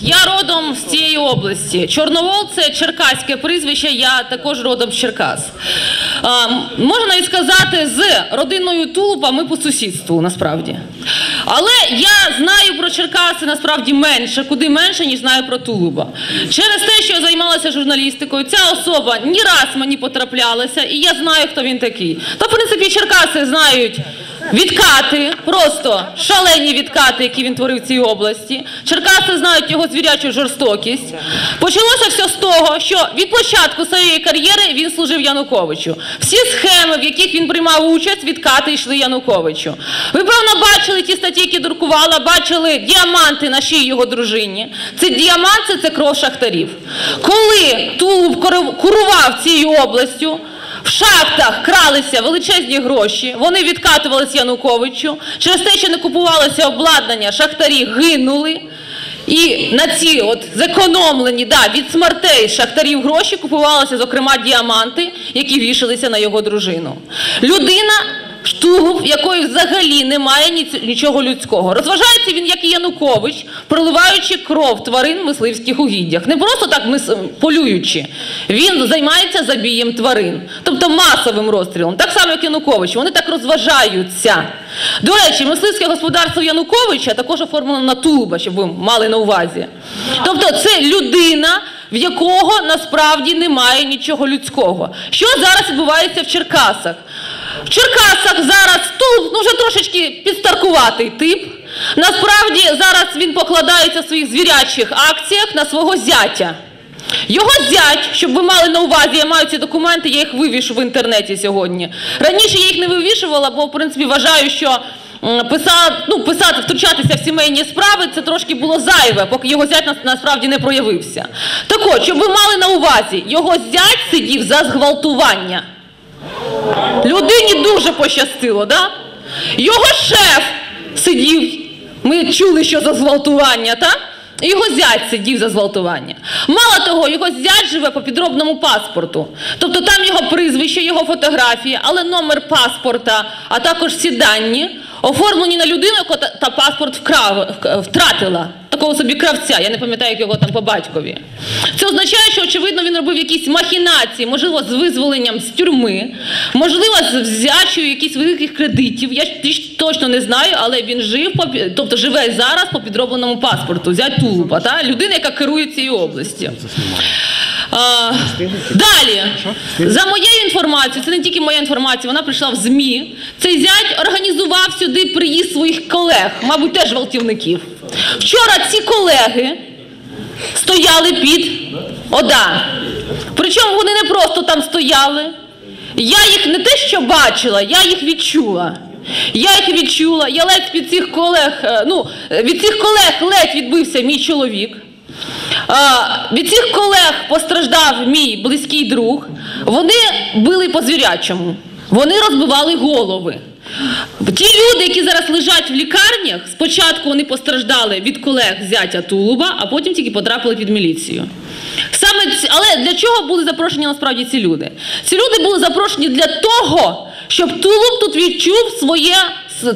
Я родом з цієї області. Чорновол це черкаське прізвище, я також родом з Черкас. Можна навіть сказати, з родиною Тулупа ми по сусідству насправді. Але я знаю про Черкаси насправді менше, куди менше, ніж знаю про Тулуба. Через те, що я займалася журналістикою, ця особа ні раз мені потраплялася, і я знаю, хто він такий. Та, в принципі, Черкаси знають Відкати, просто шалені відкати, які він творив в цій області. Черкаси знають його звірячу жорстокість. Почалося все з того, що від початку своєї кар'єри він служив Януковичу. Всі схеми, в яких він приймав участь, відкати йшли Януковичу. Ви певно бачили ті статті, які друкувала, бачили діаманти на шиї його дружині. Це діаманти, це кров шахтарів. Коли Тулуб курував цією областю. Шахтах кралися величезні гроші, вони відкатувалися Януковичу. Через те, що не купувалося обладнання, шахтарі гинули. І на ці от зекономлені да, від смертей шахтарів гроші купувалися, зокрема, діаманти, які вішалися на його дружину. Людина, штулуб, якої взагалі немає нічого людського. Розважається він, як і Янукович, проливаючи кров тварин в мисливських угіддях. Не просто так мис- полюючи. Він займається забієм тварин, тобто масовим розстрілом. Так само, як Янукович. Вони так розважаються. До речі, мисливське господарство Януковича також оформлено на Тулуба, щоб ви мали на увазі. Тобто це людина, в якого насправді немає нічого людського. Що зараз відбувається в Черкасах? В Черкасах зараз Тулуб, ну вже трошечки підстаркуватий тип. Насправді зараз він покладається в своїх звірячих акціях на свого зятя. Його зять, щоб ви мали на увазі, я маю ці документи, я їх вивішу в інтернеті сьогодні. Раніше я їх не вивішувала, бо в принципі вважаю, що писати, ну, писати, втручатися в сімейні справи, це трошки було зайве, поки його зять нас- насправді не проявився. Так от, щоб ви мали на увазі, його зять сидів за зґвалтування. Дуже пощастило, да? Його шеф сидів, ми чули, що за зґвалтування, так? Його зять сидів за зґвалтування. Мало того, його зять живе по підробному паспорту. Тобто там його прізвище, його фотографія, але номер паспорта, а також всі дані оформлені на людину, яка та, паспорт втратила. Такого собі кравця, я не пам'ятаю, як його там по батькові. Це означає, що очевидно він робив якісь махінації, можливо, з визволенням з тюрми, можливо, з взячою якихось великих кредитів. Я точно не знаю, але він жив тобто живе зараз по підробленому паспорту. Взять Тулупа, та людина, яка керує цією області. А, далі, за моєю інформацією, це не тільки моя інформація, вона прийшла в ЗМІ. Цей зять організував своїх колег, мабуть, теж гвалтівників. Вчора ці колеги стояли під ОДА. Причому вони не просто там стояли. Я їх не те, що бачила, я їх відчула. Я їх відчула, я ледь від цих колег, е, ну, від цих колег ледь відбився мій чоловік. Від цих колег постраждав мій близький друг. Вони били по звірячому. Вони розбивали голови. Ті люди, які зараз лежать в лікарнях, спочатку вони постраждали від колег зятя Тулуба, а потім тільки потрапили під міліцію. Саме ці, але для чого були запрошені насправді ці люди? Ці люди були запрошені для того, щоб Тулуб тут відчув своє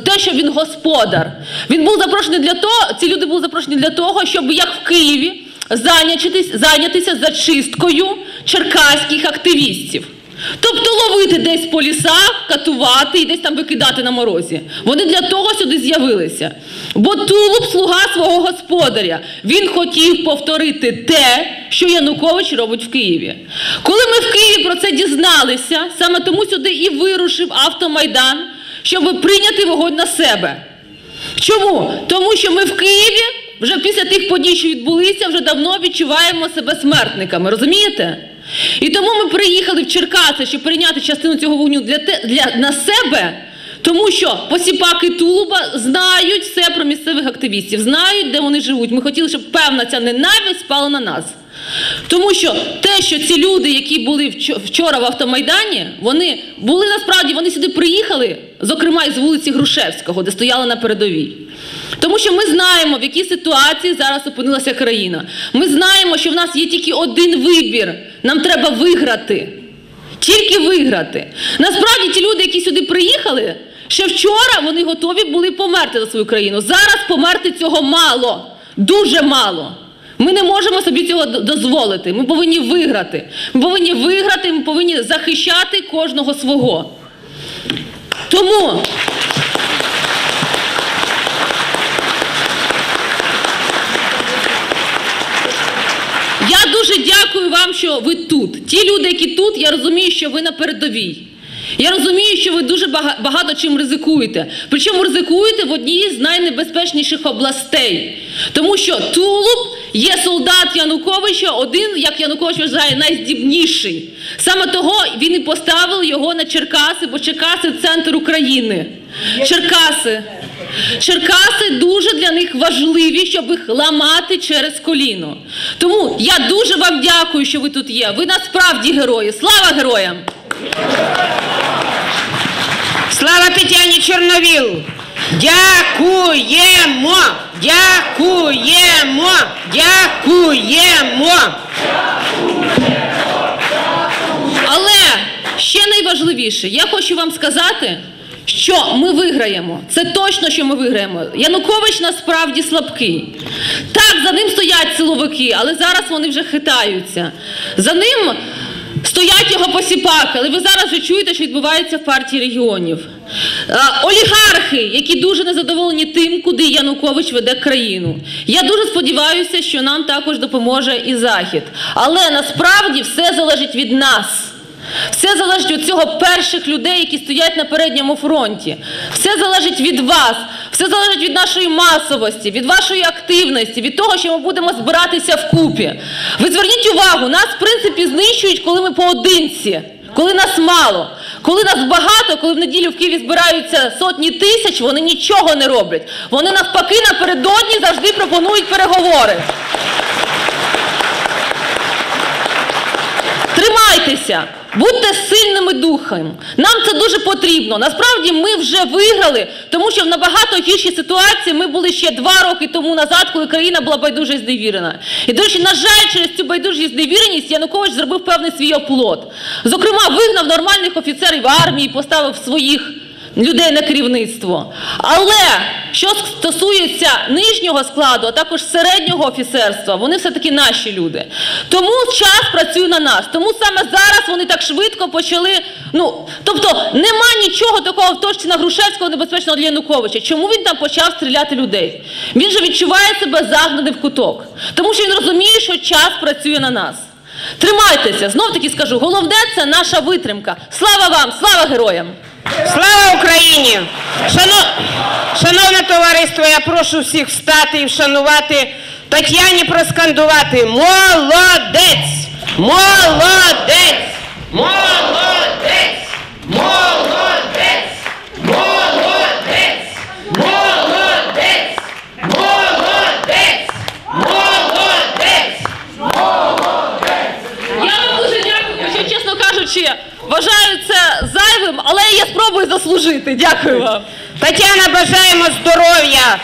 те, що він господар. Він був запрошений для того, ці люди були запрошені для того, щоб як в Києві зайнятися зачисткою черкаських активістів. Тобто ловити десь по лісах, катувати і десь там викидати на морозі. Вони для того сюди з'явилися. Бо Тулуб слуга свого господаря. Він хотів повторити те, що Янукович робить в Києві. Коли ми в Києві про це дізналися, саме тому сюди і вирушив автомайдан, щоб прийняти вогонь на себе. Чому? Тому що ми в Києві вже після тих подій, що відбулися, вже давно відчуваємо себе смертниками. Розумієте? І тому ми приїхали в Черкаси, щоб прийняти частину цього вогню для, для на себе. Тому що посіпаки Тулуба знають все про місцевих активістів, знають, де вони живуть. Ми хотіли, щоб певна ця ненависть спала на нас. Тому що те, що ці люди, які були вчора в автомайдані, вони були насправді, вони сюди приїхали, зокрема із вулиці Грушевського, де стояли на передовій. Тому що ми знаємо, в якій ситуації зараз опинилася країна. Ми знаємо, що в нас є тільки один вибір. Нам треба виграти. Тільки виграти. Насправді ті люди, які сюди приїхали, ще вчора вони готові були померти за свою країну. Зараз померти цього мало. дуже мало. Ми не можемо собі цього дозволити. Ми повинні виграти. Ми повинні виграти, ми повинні захищати кожного свого. Тому я дуже дякую вам, що ви тут. Ті люди, які тут, я розумію, що ви на передовій. Я розумію, що ви дуже багато чим ризикуєте. Причому ризикуєте в одній з найнебезпечніших областей. Тому що Тулуб є солдат Януковича, один, як Янукович вважає, найздібніший. Саме того він і поставив його на Черкаси, бо Черкаси центр України. Черкаси. Черкаси дуже для них важливі, щоб їх ламати через коліно. Тому я дуже вам дякую, що ви тут є. Ви насправді герої. Слава героям! Слава Тетяні Чорновіл! Дякуємо! Дякуємо! Дякуємо! Але ще найважливіше, я хочу вам сказати, що ми виграємо. Це точно, що ми виграємо. Янукович насправді слабкий. Так, за ним стоять силовики, але зараз вони вже хитаються. За ним стоять його посіпаки, але ви зараз вже чуєте, що відбувається в партії регіонів. Е, Олігархи, які дуже незадоволені тим, куди Янукович веде країну. Я дуже сподіваюся, що нам також допоможе і Захід. Але насправді все залежить від нас. Все залежить від цього перших людей, які стоять на передньому фронті. Все залежить від вас, все залежить від нашої масовості, від вашої активності, від того, що ми будемо збиратися вкупі. Ви зверніть увагу, нас в принципі знищують, коли ми поодинці, коли нас мало. Коли нас багато, коли в неділю в Києві збираються сотні тисяч, вони нічого не роблять. Вони навпаки напередодні завжди пропонують переговори. Тримайтеся, будьте сильними духом. Нам це дуже потрібно. Насправді ми вже виграли, тому що в набагато гіршій ситуації ми були ще два роки тому назад, коли країна була байдуже зневірена. І, до речі, на жаль, через цю байдужість здивіреність Янукович зробив певний свій оплот. Зокрема, вигнав нормальних офіцерів армії, поставив своїх людей на керівництво. Але що стосується нижнього складу, а також середнього офіцерства, вони все-таки наші люди. Тому час працює на нас. Тому саме зараз вони так швидко почали. Ну тобто нема нічого такого в точці на Грушевського небезпечного для Януковича. Чому він там почав стріляти людей? Він же відчуває себе загнаним в куток, тому що він розуміє, що час працює на нас. Тримайтеся, знов таки скажу, головне це наша витримка. Слава вам, слава героям! Слава Україні! Шановне товариство, я прошу всіх встати і вшанувати Тетяні проскандувати Молодець! Молодець! Молодець! Молодець! Молодець! Молодець! Молодець! Молодець! Я вам дуже дякую, що, чесно кажучи, вважаю це зайвим, але спробую. Дякую вам. Тетяна, бажаємо здоров'я,